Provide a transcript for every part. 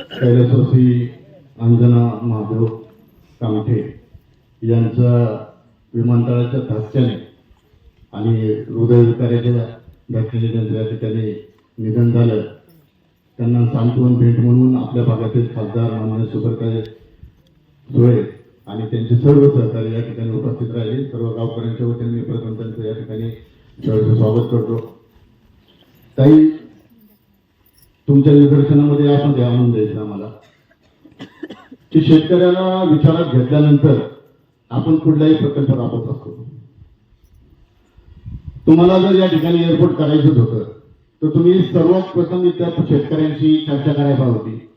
कैलासवासी अंजना महादेव कामठे यांचा विमानतळाच्या धक्क्याने आणि हृदयविकाराच्या धक्क्याने त्यांचं या ठिकाणी निधन झालं. त्यांना सांत्वन भेट म्हणून आपल्या भागातील खासदार मान्य सुप्रकाश सुळे आणि त्यांचे सर्व सहकारी या ठिकाणी उपस्थित राहिले. सर्व गावकऱ्यांच्या वतीने मी प्रथम त्यांचं या ठिकाणी स्वागत करतो. काही तुमच्या निदर्शनामध्ये असं द्या म्हणून द्यायचं आम्हाला. की शेतकऱ्याला विचारात घेतल्यानंतर आपण कुठलाही प्रकल्प राबवत असतो. तुम्हाला जर या ठिकाणी एअरपोर्ट करायचंच होतं तर तुम्ही सर्वात प्रथम त्या शेतकऱ्यांशी चर्चा करायला होती.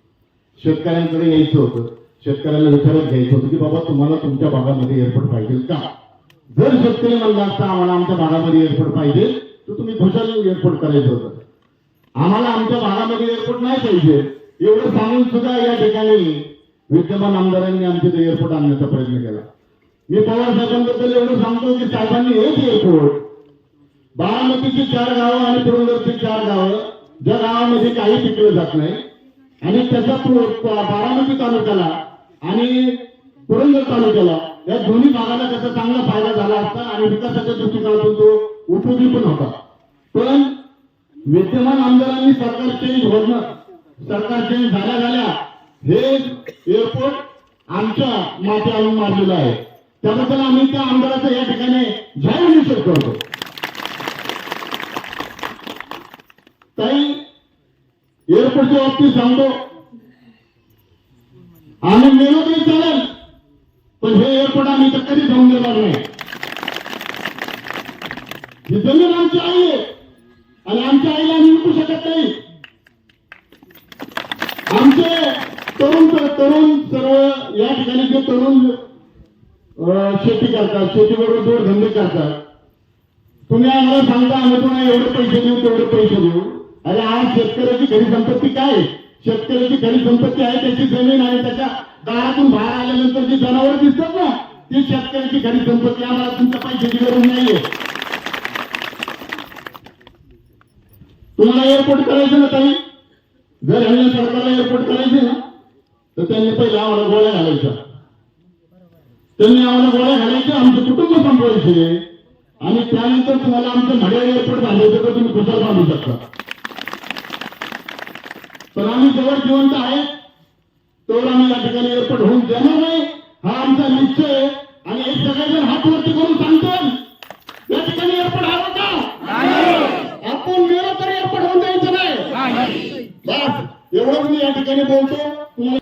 शेतकऱ्यांकडे यायचं होतं. शेतकऱ्याला विचारत घ्यायचं होतं की बाबा तुम्हाला तुमच्या भागामध्ये एअरपोर्ट पाहिजे का? जर शेतकरी म्हणला असता आम्हाला आमच्या भागामध्ये एअरपोर्ट पाहिजे तर तुम्ही खुशाल एअरपोर्ट करायचं होतं. आम्हाला आमच्या भागामध्ये एअरपोर्ट नाही पाहिजे. एवढं सांगून सुद्धा या ठिकाणी विद्यमान आमदारांनी आमच्या ते एअरपोर्ट आणण्याचा प्रयत्न केला. मी पवार साहेबांबद्दल एवढं सांगतो की साहेबांनी हेच एअरपोर्ट बारामतीची चार गावं आणि पुरंदरची चार गावं ज्या गावामध्ये काही पिकलं जात नाही आणि त्याचा बारामती तालुक्याला आणि पुरंदर तालुक्याला या दोन्ही भागाला त्याचा चांगला फायदा झाला असता आणि विकासाच्या दृष्टिकोनातून तो उपयोगी पण होता. पण विद्यमान आमदारांनी सरकार चेंज होणं सरकार चेंज झाल्या झाल्या हे एअरपोर्ट आमच्या माथे आणून मारलेलं आहे. त्याबद्दल आम्ही त्या आमदाराचं या ठिकाणी जाहीर निषेध करतो. ताई एअरपोर्टच्या बाबतीत सांगतो. आम्ही मेलो तरी चालेल पण हे एअरपोर्ट आम्ही तर कधी जाऊन देणार नाही. ही जमीन आमची आई आहे. आणि आमच्या आईला आम्ही विकू शकत नाही. आमचे तरुण तरुण सर्व या ठिकाणी जे तरुण शेती करतात शेतीबरोबर जोडधंदे करतात. तुम्ही आम्हाला सांगता आम्ही तुम्हाला एवढे पैसे देऊ तेवढे पैसे देऊ. अरे आज शेतकऱ्याची खरी संपत्ती काय? शेतकऱ्याची खरी संपत्ती आहे त्याची जमीन आणि त्याच्या दारातून बाहेर आल्यानंतर जी जनावर दिसतात ना? ती शेतकऱ्याची खरी संपत्ती आम्हाला तुमच्या पैशाची गरज नाहीये. तुम्हाला एअरपोर्ट करायचं ना ताई? जर ह्यांना सरकारला एअरपोर्ट करायचे ना तर त्यांनी पहिले आम्हाला गोळ्या घालायच्या त्यांनी आम्हाला गोळ्या घालायच्या आमचं कुटुंब संपवायचे आणि त्यानंतर तुम्हाला आमचं मड्या एअरपोर्ट बांधायचं तर तुम्ही कुठं बांधू शकता? पण आम्ही जवळ जिवंत आहे. तेवढं आम्ही या ठिकाणी एअरपोर्ट होऊन देणार नाही हा आमचा निश्चय आहे. आणि एक सगळेजण हात वरती करून सांगतो या ठिकाणी एअरपोर्ट हवं का आपण मेलो तर